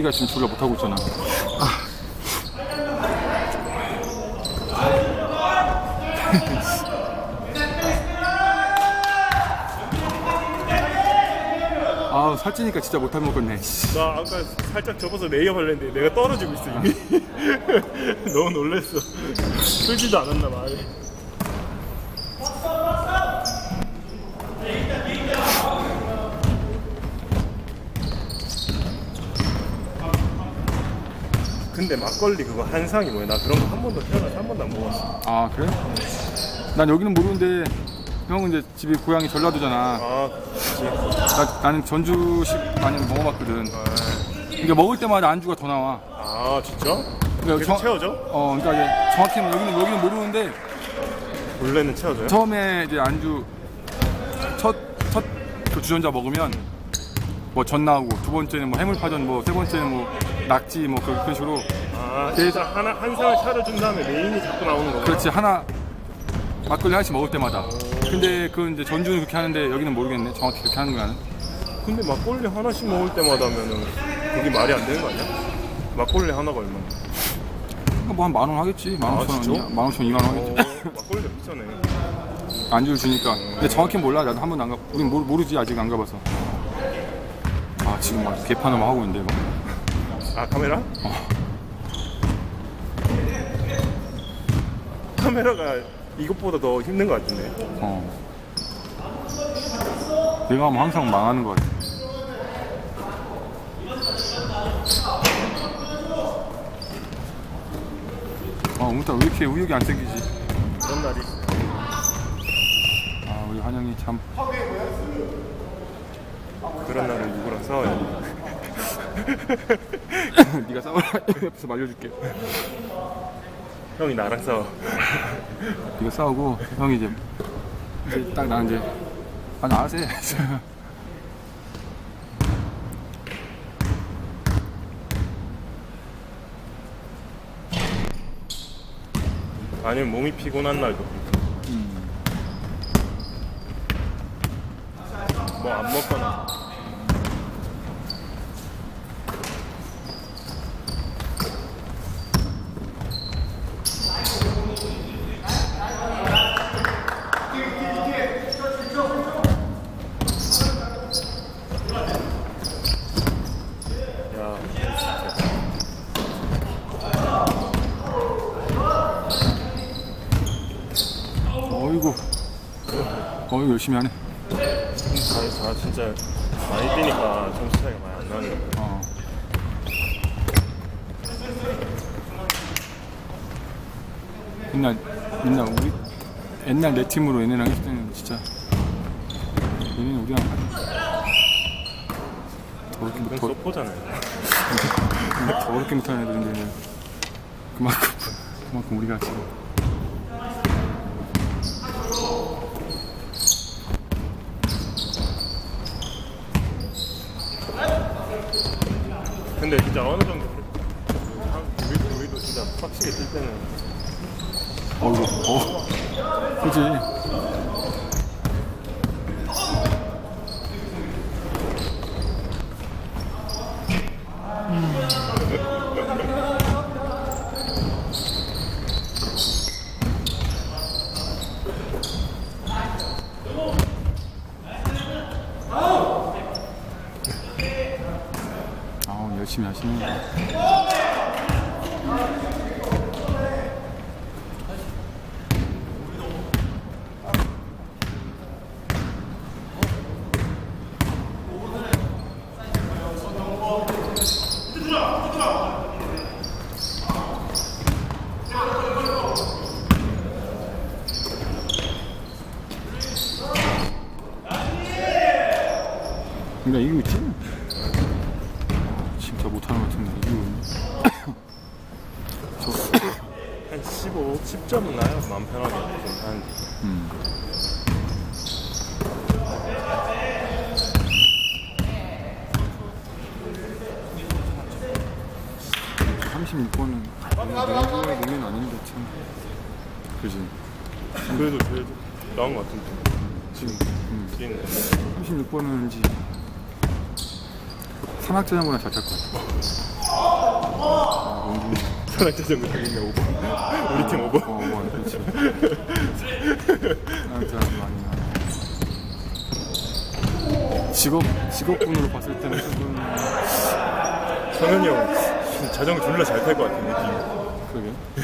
우리가 지금 졸라 못하고 있잖아. 아 살찌니까 진짜 못할 먹겠네. 씨. 나 아까 살짝 접어서 레이업 하려는데 내가 떨어지고 있어 이미 너무 놀랬어 풀지도 않았나 봐아 근데 막걸리 그거 한상이 뭐야 나 그런 거 한 번도 태어나서 한 번도 안 먹었어 아 그래? 난 여기는 모르는데 형은 이제 집이 고향이 전라도잖아. 아 그치 나, 나는 전주식 많이 먹어봤거든. 그러니까 먹을 때마다 안주가 더 나와. 아 진짜? 그러니까 계속 정- 채워져? 어, 그러니까 이제 정확히는 여기는 여기는 모르는데 원래는 채워져요? 처음에 이제 안주 첫첫그 주전자 먹으면 뭐 전 나오고 두 번째는 뭐 해물파전 뭐 세 번째는 뭐 낙지 뭐 그- 그런 식으로 아 진짜 하나 한 상을 차려 준 다음에 메인이 자꾸 나오는 거구나 그렇지 하나 막걸리 하나씩 먹을 때마다. 근데 그 이제 전주는 그렇게 하는데 여기는 모르겠네. 정확히 그렇게 하는 거야. 근데 막걸리 하나씩 먹을 때마다 하면은 그게 말이 안 되는 거 아니야? 막걸리 하나가 얼마나? 뭐한 만 원 하겠지. 만 아, 오천 원, 진짜? 만 오천 이만 원 어, 하겠지. 막걸리 비싸네. 안주를 주니까. 근데 정확히 몰라. 나도 한 번도 안 가. 우린 모르, 모르지 아직 안 가봐서. 아 지금 막 개판을 막 하고 있는데 막. 아 카메라? 카메라가 이것보다 더 힘든 것 같은데. 어. 내가 하면 항상 망하는 것 같아. 아 오늘따라 왜 이렇게 의욕이 안 생기지? 그런 날이 있어. 아 우리 한영이 참. 그런 싸워야 돼? 네가 싸워라 옆에서 말려줄게. 형이 나랑 싸워. 네가 싸우고 형이 이제 이제 딱 나는 이제 아 나가세. 아니면 몸이 피곤한 날도. 뭐 안 먹거나. 야, 진짜. 어이구. 어이구 열심히 하네. 다, 다 진짜 많이 뛰니까 점수 차이가 많이 안 나네. 어. 옛날 옛날 우리 옛날 내 팀으로 얘네랑 했을 때는 진짜 얘네는 우리랑 더럽게 더, 소포잖아요. 더럽게 못하는 애들인데 그만큼 그만큼 우리가 지금 근데 진짜 어느 정도 우리도 진짜 빡시게 뛸 때는 어이구 어. 그지 그러니까 이기고 있지? 아, 진짜 못하는 것 같은데 이기고 있네 한 15, 10점은 나요. 마음 편하게 좀 하는데. 음. 삼십육 번은 내주의 몸은 아닌데 참 그지 그래도 그래도 나온 것 같은데. 지금 음. 거. 36번은 이제 산악자전거나 잘탈 것 같아. 아, 원준이. 산악자전거 달리면 5번. 우리 팀 5번. 어, 뭐, 그렇지. 산악자전거 아니면. 직업, 직업군으로 봤을 때는 조금. 성현이 형 자전거 졸라 잘 탈 것 같은 느낌. 그러게.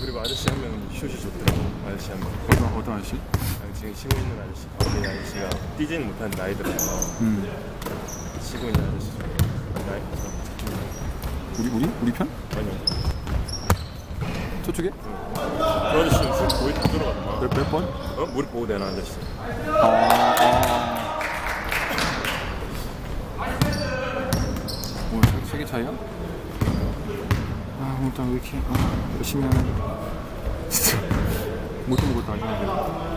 그리고 아저씨 한 명 슛이 좋더라고. 아저씨 한 명. 어떤, 어떤 아저씨? 아니, 지금 쉬고 있는 아저씨. 가운데 아저씨가 뛰지는 못한 나이들아서 음. 쉬고 있는 아저씨. 나이? 우리, 우리? 우리 편? 아니요. 저쪽에? 그 아저씨는 슛 거의 다 들어갔나? 몇, 몇 번? 어? 무릎 보호 되는 아저씨. 아, 아. 오늘 세- 세개 차이야? 아, 오늘 또왜 이렇게 아, 열심히 하는 진짜 못한 것도 아니야.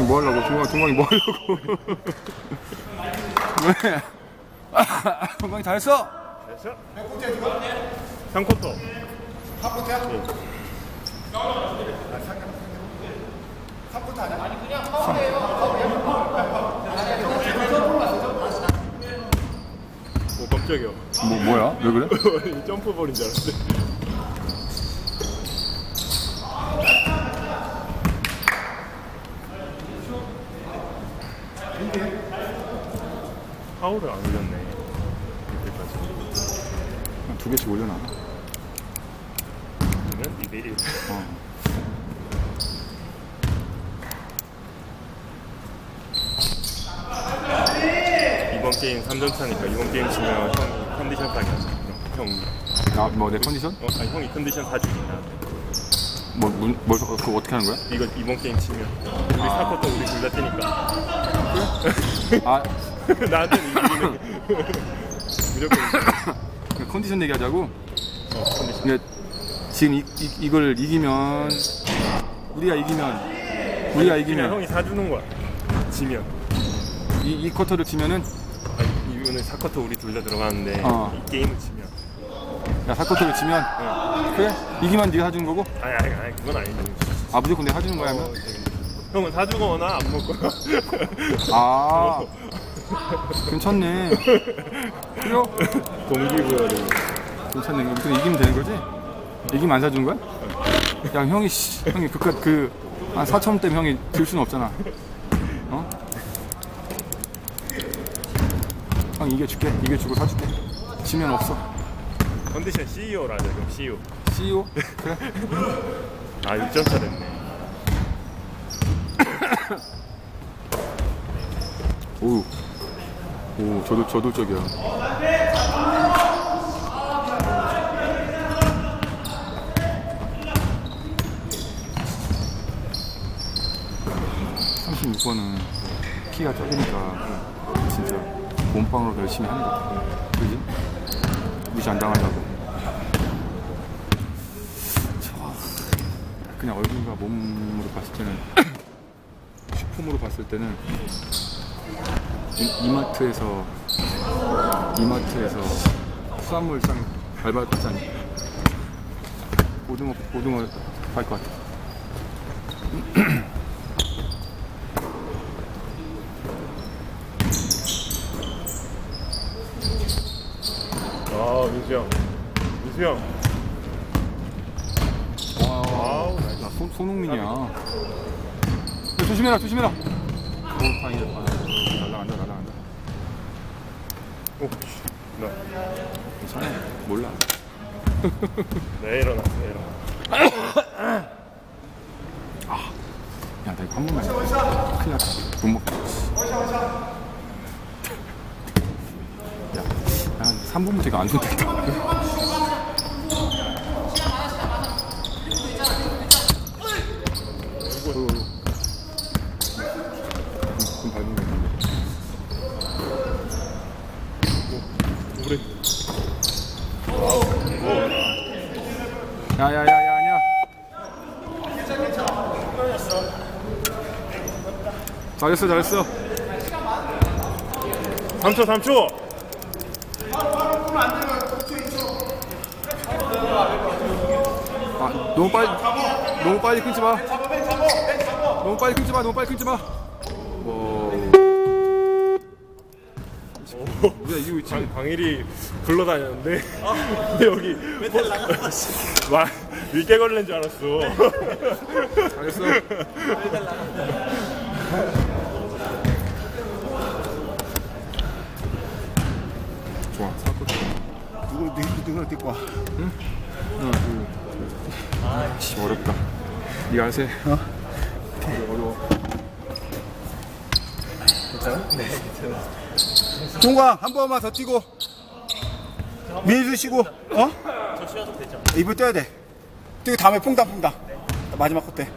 중광이 뭐 하려고? 중광, 중광이 뭐 하려고? 왜? 아, 중광이 다 했어? 됐어? 3쿼터. 오 깜짝이야. 뭐, 뭐야? 왜 그래? 점프볼인 줄 알았는데. 파울을 안 올렸네. 이때까지. 두 개씩 올려놔. 그러면 2대 1. 어. 이번 게임 3점 차니까 이번 게임 치면 형이 컨디션 하자. 형. 아, 뭐내 컨디션? 어, 아니 형이 컨디션 사주기 나한테. 뭐, 뭐, 뭐, 그거 어떻게 하는 거야? 이거 이번 게임 치면 우리 사쿼터 우리 둘 다 뛰니까 아, 나한테는 이기는 무조건 그 컨디션 얘기하자고. 어, 컨디션. 근데 지금 이, 이, 이걸 이기면 우리가 이기면 우리가 그냥 이기면. 형이 사주는 거야. 지면. 이, 이 쿼터를 치면은? 아니 이거는 사쿼터 우리 둘 다 들어가는데 어. 이 게임을 치면. 야 4쿼터를 치면? 응. 그래? 이기면 네가 사주는 거고? 아니 아니 아니 그건 아니지. 아 무조건 내가 사주는 거야 어, 하면? 형은 사주거나 안 먹거나. 아 괜찮네. 그래요? 동기부여를. 괜찮네. 무슨 이기면 되는 거지? 이기면 안 사주는 거야? 야 형이 씨, 형이 그깟 그한 4천 때문에 형이 들 수는 없잖아. 어? 형 이겨줄게. 이겨주고 사줄게. 지면 없어. 컨디션 CEO라자 그럼 CEO CEO 그래? 아 6점 차 됐네. 오우 오 저도 저돌적이야 36번은 키가 작으니까 진짜 몸빵으로 열심히 하는 것 같아 그지? 무시 안 당하려고. 저, 그냥 얼굴과 몸으로 봤을 때는 슈폼으로 봤을 때는 이, 이마트에서 이마트에서 수산물상 밟았지 않니? 고등어 고등어 팔것 같아. 아 민수 형 민수 형 아우 나이스 나 손, 손흥민이야. 야, 조심해라 조심해라. 오 날라간다 날라간다. 오, 나, 괜찮아 몰라. 내 일어났어 일어나 야, 나 이거 한 번만. 해. 큰일 났다. 못 먹겠다. 야, 한 3분부터 이거 안 좋겠다. 좀 밟은 거 같은데. 그래 야야야야 아니야. 잘했어 잘했어. 3초 3초. 아 너무 빨리 너무 빨리 끊지 마. 너무 빨리 끊지 마 너무 빨리 끊지 마. 우리가 이기고 있지 방, 방일이 굴러다녔는데. 근데 여기 와 밀게 걸린 줄 알았어. 잘했어 좋아 사고 누구를 데리고 와? 하나 둘 씨, 어렵다. 네가 하세 어? 어려워. 종광 한 번만 더 뛰고. 민수 쉬고. 어? 저 쉬어도 되죠? 입을 떠야 돼. 뛰고 다음에 퐁당퐁당. 마지막 컷 때